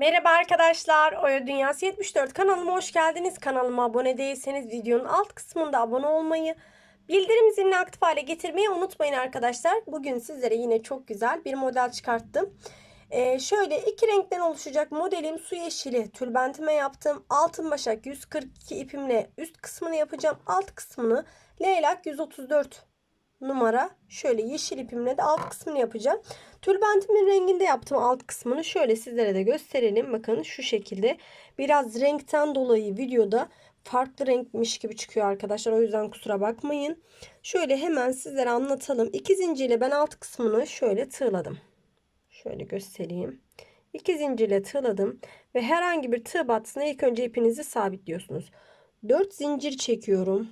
Merhaba arkadaşlar. Oya Dünyası 74 kanalıma hoş geldiniz. Kanalıma abone değilseniz videonun alt kısmında abone olmayı, bildirim zilini aktif hale getirmeyi unutmayın arkadaşlar. Bugün sizlere yine çok güzel bir model çıkarttım. Ee, şöyle iki renkten oluşacak modelim su yeşili tülbentime yaptım. Altın başak 142 ipimle üst kısmını yapacağım. Alt kısmını leylak 134 numara şöyle yeşil ipimle de alt kısmını yapacağım. Tülbentimin renginde yaptım alt kısmını. Şöyle sizlere de gösterelim. Bakın şu şekilde. Biraz renkten dolayı videoda farklı renkmiş gibi çıkıyor arkadaşlar. O yüzden kusura bakmayın. Şöyle hemen sizlere anlatalım. İki zincirle ben alt kısmını şöyle tığladım. Şöyle göstereyim. İki zincirle tığladım ve herhangi bir tığ battısına ilk önce ipinizi sabitliyorsunuz. 4 zincir çekiyorum.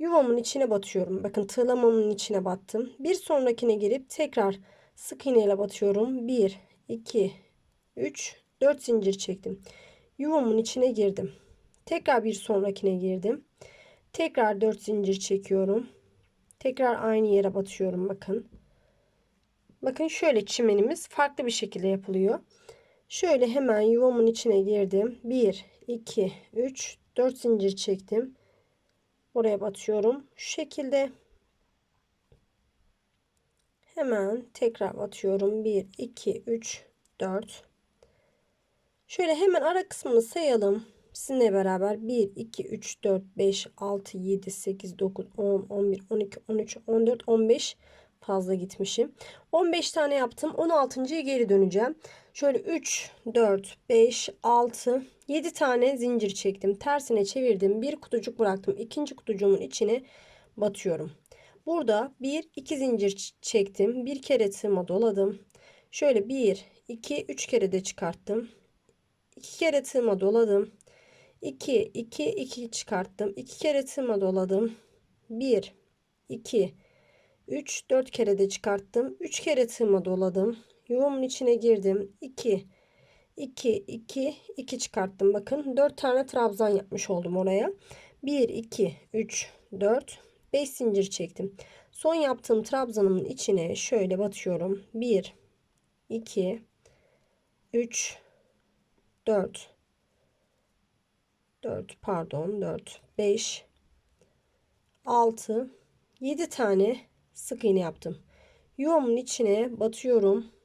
Yuvamın içine batıyorum. Bakın tığlamamın içine battım. Bir sonrakine girip tekrar sık iğneyle batıyorum. 1, 2, 3, 4 zincir çektim. Yuvamın içine girdim. Tekrar bir sonrakine girdim. Tekrar 4 zincir çekiyorum. Tekrar aynı yere batıyorum. Bakın. Bakın şöyle çimenimiz farklı bir şekilde yapılıyor. Şöyle hemen yuvamın içine girdim. 1, 2, 3, 4 zincir çektim. Oraya batıyorum. Şu şekilde hemen tekrar batıyorum. 1, 2, 3, 4. Şöyle hemen ara kısmını sayalım. Sizinle beraber 1, 2, 3, 4, 5, 6, 7, 8, 9, 10, 11, 12, 13, 14, 15 fazla gitmişim. 15 tane yaptım. 16.ya geri döneceğim. Şöyle 3, 4, 5, 6, 7 tane zincir çektim. Tersine çevirdim. Bir kutucuk bıraktım. İkinci kutucuğumun içine batıyorum. Burada 1, 2 zincir çektim. Bir kere tığıma doladım. Şöyle 1, 2, 3 kere de çıkarttım. 2 kere tığıma doladım. 2, 2, 2 çıkarttım. 2 kere tığıma doladım. 1, 2, 3, 4 kere de çıkarttım. 3 kere tığıma doladım. Yuvamın içine girdim. 2, 2, 2, 2 çıkarttım. Bakın 4 tane trabzan yapmış oldum oraya. 1, 2, 3, 4, 5 zincir çektim. Son yaptığım trabzanımın içine şöyle batıyorum. 1, 2, 3, 4, 4 pardon 4, 5, 6, 7 tane sık iğne yaptım. Yuvamın içine batıyorum.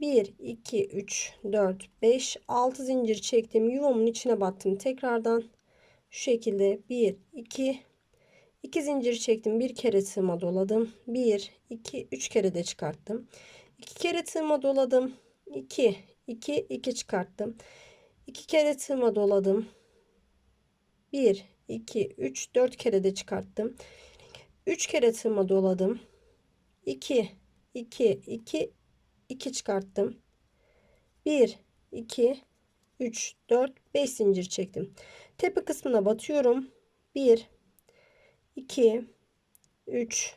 1, 2, 3, 4, 5, 6 zincir çektim. Yuvamın içine battım. Tekrardan şu şekilde 1, 2, 2 zincir çektim. Bir kere tığıma doladım. 1, 2, 3 kere de çıkarttım. 2 kere tığıma doladım. 2, 2, 2 çıkarttım. 2 kere tığıma doladım. 1, 2, 3, 4 kere de çıkarttım. 3 kere tığıma doladım. 2, 2, 2, 2 çıkarttım. 1, 2, 3, 4, 5 zincir çektim. Tepe kısmına batıyorum. 1, 2, 3,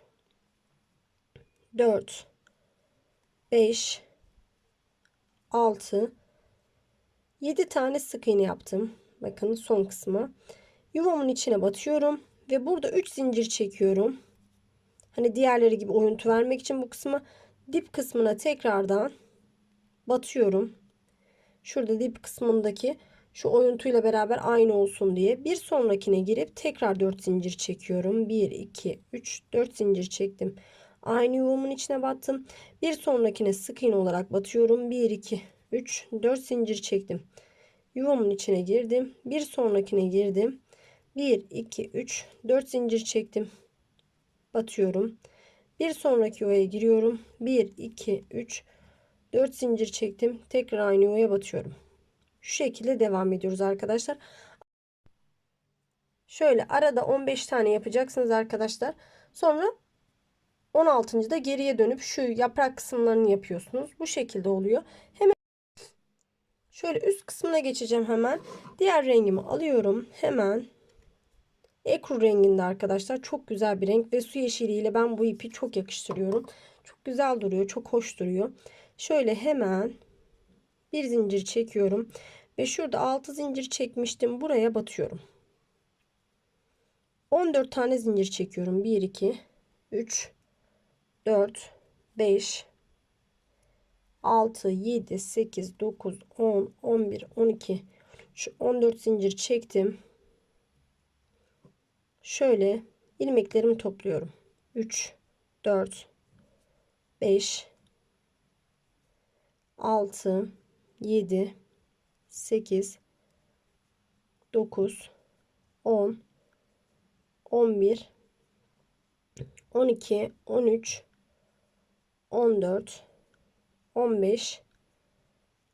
4, 5, 6, 7 tane sık iğne yaptım. Bakın son kısmı. Yuvamın içine batıyorum. Ve burada 3 zincir çekiyorum. Hani diğerleri gibi oyuntu vermek için bu kısmı dip kısmına tekrardan batıyorum. Şurada dip kısmındaki şu oyuntuyla beraber aynı olsun diye bir sonrakine girip tekrar 4 zincir çekiyorum. 1 2 3 4 zincir çektim. Aynı yuvamın içine battım. Bir sonrakine sık iğne olarak batıyorum. 1 2 3 4 zincir çektim. Yuvamın içine girdim. Bir sonrakine girdim. 1 2 3 4 zincir çektim. Batıyorum. Bir sonraki yuvaya giriyorum. 1 2 3 4 zincir çektim. Tekrar aynı yuvaya batıyorum. Şu şekilde devam ediyoruz arkadaşlar. Şöyle arada 15 tane yapacaksınız arkadaşlar. Sonra 16. da geriye dönüp şu yaprak kısımlarını yapıyorsunuz. Bu şekilde oluyor. Hemen şöyle üst kısmına geçeceğim hemen. Diğer rengimi alıyorum. Hemen Ekru renginde arkadaşlar. Çok güzel bir renk ve su yeşiliyle ben bu ipi çok yakıştırıyorum. Çok güzel duruyor. Çok hoş duruyor. Şöyle hemen bir zincir çekiyorum. Ve şurada 6 zincir çekmiştim. Buraya batıyorum. 14 tane zincir çekiyorum. 1, 2, 3, 4, 5, 6, 7, 8, 9, 10, 11, 12, şu 14 zincir çektim. Şöyle ilmeklerimi topluyorum. 3, 4, 5, 6, 7, 8, 9, 10, 11, 12, 13, 14, 15,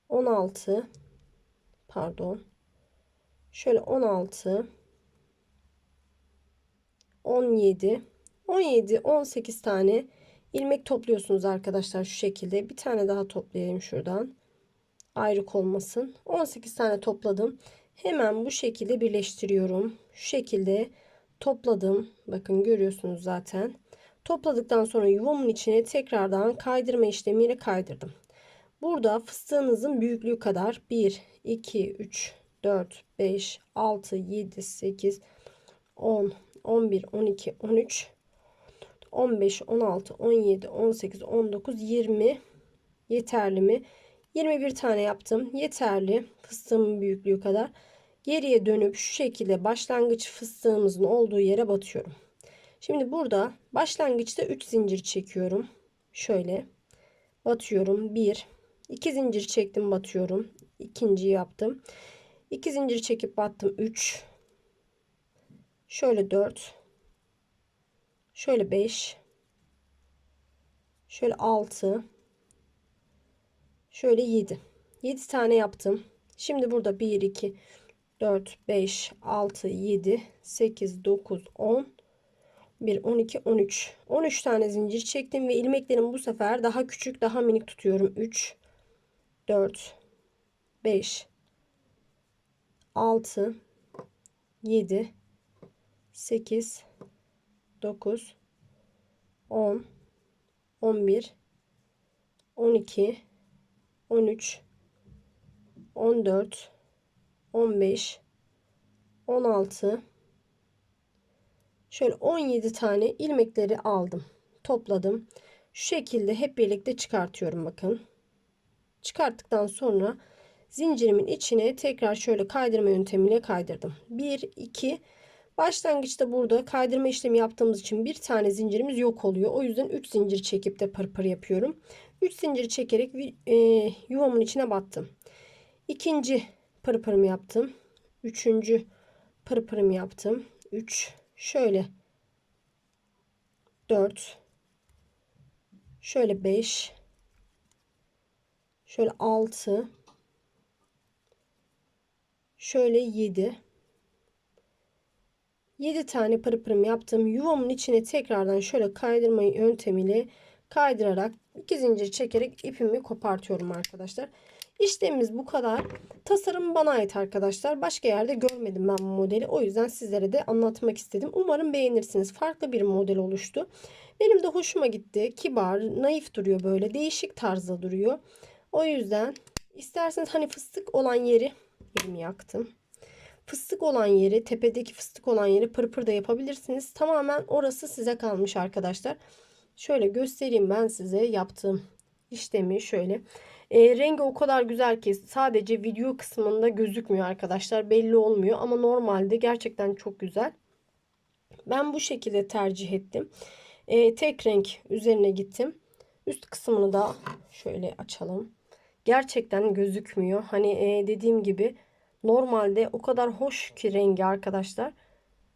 16, pardon. Şöyle 16, 17, 17, 18 tane ilmek topluyorsunuz arkadaşlar şu şekilde. Bir tane daha toplayayım şuradan. Ayrık olmasın. 18 tane topladım. Hemen bu şekilde birleştiriyorum. Şu şekilde topladım. Bakın görüyorsunuz zaten. Topladıktan sonra yuvamın içine tekrardan kaydırma işlemiyle kaydırdım. Burada fıstığınızın büyüklüğü kadar 1, 2, 3, 4, 5, 6, 7, 8, 10, 11, 12, 13, 15, 16, 17, 18, 19, 20 yeterli mi? 21 tane yaptım. Yeterli. Fıstığımın büyüklüğü kadar. Geriye dönüp şu şekilde başlangıç fıstığımızın olduğu yere batıyorum. Şimdi burada başlangıçta 3 zincir çekiyorum. Şöyle batıyorum. 1 2 zincir çektim batıyorum. İkinciyi yaptım. 2 zincir çekip battım. 3 Şöyle 4 Şöyle 5 Şöyle 6 Şöyle 7 7 tane yaptım. Şimdi burada 1 2 4 5 6 7 8 9 10 1 12 13 13 tane zincir çektim ve ilmeklerimi bu sefer daha küçük daha minik tutuyorum. 3 4 5 6 7 8 9 10 11 12 13 14 15 16 şöyle 17 tane ilmekleri aldım topladım. Şu şekilde hep birlikte çıkartıyorum bakın. Çıkarttıktan sonra zincirimin içine tekrar şöyle kaydırma yöntemiyle kaydırdım. 1 2 başlangıçta burada kaydırma işlemi yaptığımız için bir tane zincirimiz yok oluyor. O yüzden 3 zincir çekip de pırpır yapıyorum. 3 zincir çekerek e, yuvamın içine battım. İkinci pırpırımı yaptım. Üçüncü pırpırımı yaptım. 3 şöyle. 4 şöyle 5 şöyle 6 şöyle 7 7 tane pırpırım yaptım. Yuvamın içine tekrardan şöyle kaydırma yöntemiyle kaydırarak iki zincir çekerek ipimi kopartıyorum arkadaşlar. İşlemimiz bu kadar. Tasarım bana ait arkadaşlar. Başka yerde görmedim ben bu modeli. O yüzden sizlere de anlatmak istedim. Umarım beğenirsiniz. Farklı bir model oluştu. Benim de hoşuma gitti. Kibar, naif duruyor böyle. Değişik tarzda duruyor. O yüzden isterseniz hani fıstık olan yeri elimi yaktım. Fıstık olan yeri, tepedeki fıstık olan yeri pırpır da yapabilirsiniz. Tamamen orası size kalmış arkadaşlar. Şöyle göstereyim ben size yaptığım işlemi şöyle. E, rengi o kadar güzel ki sadece video kısmında gözükmüyor arkadaşlar. Belli olmuyor ama normalde gerçekten çok güzel. Ben bu şekilde tercih ettim. E, tek renk üzerine gittim. Üst kısmını da şöyle açalım. Gerçekten gözükmüyor. Hani e, dediğim gibi normalde o kadar hoş ki rengi arkadaşlar.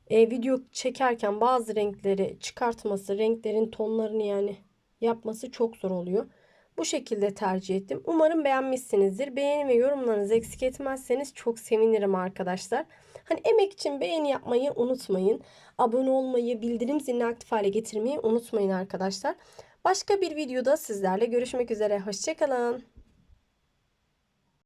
E, video çekerken bazı renkleri çıkartması, renklerin tonlarını yani yapması çok zor oluyor. Bu şekilde tercih ettim. Umarım beğenmişsinizdir. Beğeni ve yorumlarınızı eksik etmezseniz çok sevinirim arkadaşlar. Hani emek için beğeni yapmayı unutmayın. Abone olmayı, bildirim zilini aktif hale getirmeyi unutmayın arkadaşlar. Başka bir videoda sizlerle görüşmek üzere. Hoşçakalın.